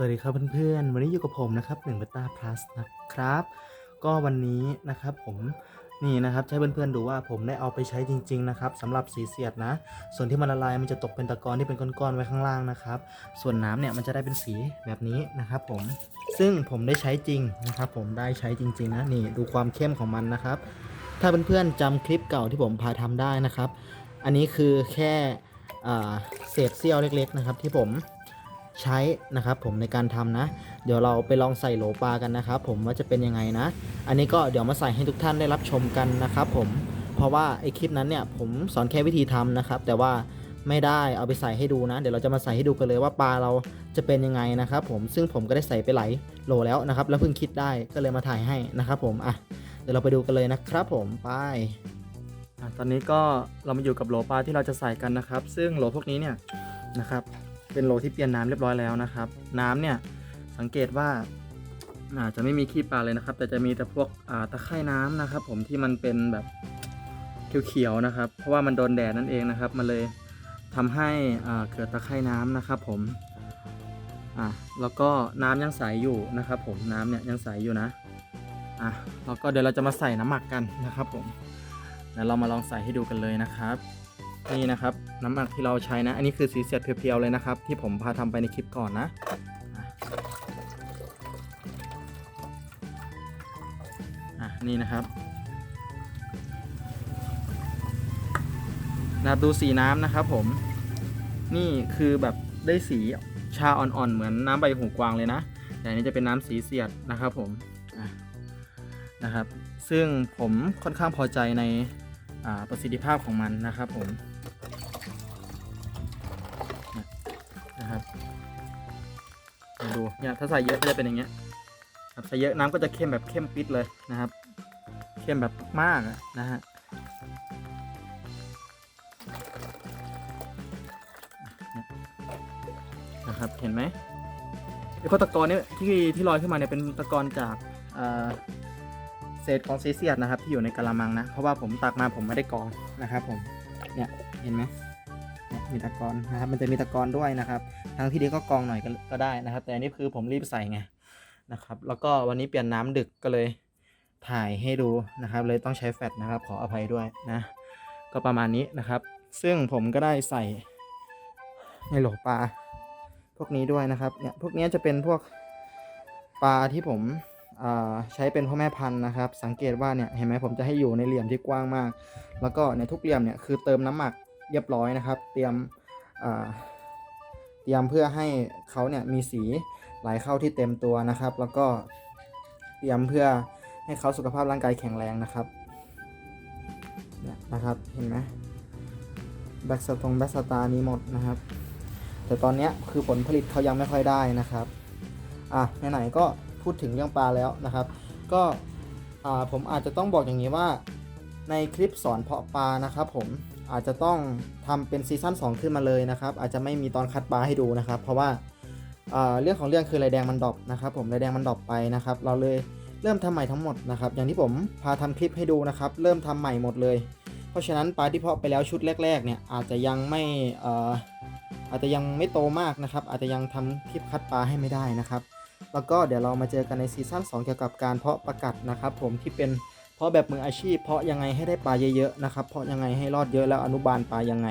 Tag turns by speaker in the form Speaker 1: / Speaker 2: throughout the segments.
Speaker 1: สวัสดีครับเพื่อนๆ วันนี้อยู่กับผมนะครับหนึ่งเบต้าพลัสนะครับ ก็วันนี้นะครับผมนี่นะครับให้เพื่อนๆดูว่าผมได้เอาไปใช้จริง ๆ นะครับสำหรับสีเสียดนะ ส่วนที่มันละลายมันจะตกเป็นตะกอนที่เป็นก้อนๆไว้ข้างล่างนะครับ ส่วนน้ำเนี่ยมันจะได้เป็นสีแบบนี้นะครับผมซึ่งผมได้ใช้จริงนะครับผมได้ใช้จริง ๆ นะนี่ดูความเข้มของมันนะครับ ถ้าเพื่อนๆจำคลิปเก่าที่ผมพาทำได้นะครับ อันนี้คือแค่เศษเสี้ยวเล็ก ๆ นะครับ ที่ผม ใช้นะครับผมในการทำนะ เดี๋ยวเราไปลองใส่โหลปลากันนะครับผมว่าจะเป็นยังไงนะ อันนี้ก็เดี๋ยวมาใส่ให้ทุกท่านได้รับชมกันนะครับผมเพราะว่าไอคลิปนั้นเนี่ยผมสอนแค่วิธีทำนะครับ แต่ว่าไม่ได้เอาไปใส่ให้ดูนะ เดี๋ยวเราจะมาใส่ให้ดูกันเลยว่าปลาเราจะเป็นยังไงนะครับผมซึ่งผมก็ได้ใส่ไปหลายโหลแล้วนะครับ แล้วเพิ่งคิดได้ก็เลยมาถ่ายให้นะครับผมอะเดี๋ยวเราไปดูกันเลยนะครับ ผมไปอตอนนี้ก็เรามาอยู่กับโหลปลาที่เราจะใส่กันนะครับ ซึ่งโหลพวกนี้เนี่ยนะครับ เป็นโหลที่เปลี่ยนน้ำเรียบร้อยแล้วนะครับ น้ำเนี่ยสังเกตว่าอาจจะไม่มีขี้ปลาเลยนะครับ แต่จะมีแต่พวกตะไคร่น้ำนะครับ ผมที่มันเป็นแบบเขียวๆนะครับ เพราะว่ามันโดนแดดนั่นเองนะครับ มันเลยทำให้เกิดตะไคร่น้ำนะครับผมอะแล้วก็น้ำยังใสอยู่นะครับผมน้ำเนี่ยยังใสอยู่นะอะแล้วก็เดี๋ยวเราจะมาใส่น้ำหมักกันนะครับผมเดี๋ยวเรามาลองใส่ให้ดูกันเลยนะครับ นี่นะครับน้ำหมักที่เราใช้นะ อันนี้คือสีเสียดเพียวๆเลยนะครับ ที่ผมพาทำไปในคลิปก่อนนะอะนี่นะครับนะดูสีน้ำนะครับผมนี่คือแบบได้สีชาอ่อนๆ เหมือนน้ำใบหูกวางเลยนะ แต่อันนี้จะเป็นน้ำสีเสียดนะครับผมนะครับ ซึ่งผมค่อนข้างพอใจในประสิทธิภาพของมันนะครับผม ดูเนี่ยถ้าใส่เยอะก็จะเป็นอย่างเงี้ยครับใส่เยอะน้ำก็จะเข้มแบบเข้มปิดเลยนะครับ เข้มแบบมากอะนะฮะนะครับเห็นไหมไอ้พวกตะกอนเนี่ยที่ที่ลอยขึ้นมาเนี่ยเป็นตะกอนจากเศษของเซีเซียดนะครับ ที่อยู่ในกะละมังนะ เพราะว่าผมตักมาผมไม่ได้กรองนะครับผมเนี่ยเห็นไหม มีตะกอนนะครับ มันจะมีตะกอนด้วยนะครับทางที่ดีก็กองหน่อยก็ได้นะครับ แต่อันนี้คือผมรีบใส่ไงนะครับ แล้วก็วันนี้เปลี่ยนน้ำดึกก็เลยถ่ายให้ดูนะครับ เลยต้องใช้แฟลชนะครับ ขออภัยด้วยนะ ก็ประมาณนี้นะครับ ซึ่งผมก็ได้ใส่ในโหลปลาพวกนี้ด้วยนะครับ เนี่ย พวกนี้จะเป็นพวกปลาที่ผมใช้เป็นพ่อแม่พันธุ์นะครับ สังเกตว่าเนี่ยเห็นไหมผมจะให้อยู่ในเหลี่ยมที่กว้างมาก แล้วก็ในทุกเหลี่ยมเนี่ยคือเติมน้ำหมัก เรียบร้อยนะครับ เตรียมเตรียมเพื่อให้เขาเนี่ยมีสีไหลเข้าที่เต็มตัวนะครับ แล้วก็เตรียมเพื่อให้เขาสุขภาพร่างกายแข็งแรงนะครับเนี่ยนะครับเห็นไหมแบ็กสตรงแบ็กสตาร์มีหมดนะครับ แต่ตอนนี้คือผลผลิตเขายังไม่ค่อยได้นะครับอะไหนๆก็พูดถึงเรื่องปลาแล้วนะครับ ก็อ่าผมอาจจะต้องบอกอย่างนี้ว่า ในคลิปสอนเพาะปลานะครับผมอาจจะต้องทำเป็นซีซั่น2ขึ้นมาเลยนะครับ อาจจะไม่มีตอนคัดปลาให้ดูนะครับ เพราะว่าเเรื่องของเรื่องคือไรแดงมันดรอปนะครับ ผมไรแดงมันดรอปไปนะครับ เราเลยเริ่มทำใหม่ทั้งหมดนะครับ อย่างที่ผมพาทำคลิปให้ดูนะครับ เริ่มทำใหม่หมดเลย เพราะฉะนั้นปลาที่เพาะไปแล้วชุดแรก ๆ เนี่ยอาจจะยังไม่เอ่อาจจะยังไม่โตมากนะครับ อาจจะยังทำคลิปคัดปลาให้ไม่ได้นะครับ แล้วก็เดี๋ยวเรามาเจอกันในซีซั่น2เกี่ยวกับการเพาะประกัดนะครับ ผมที่เป็น เพราะแบบมืออาชีพ เพราะยังไงให้ได้ปลาเยอะๆนะครับ เพราะยังไงให้รอดเยอะแล้วอนุบาลปลายังไง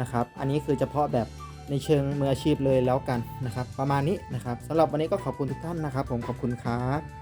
Speaker 1: นะครับ อันนี้คือเฉพาะแบบในเชิงมืออาชีพเลยแล้วกันนะครับ ประมาณนี้นะครับสำหรับวันนี้ก็ขอบคุณทุกท่านนะครับ ผมขอบคุณครับ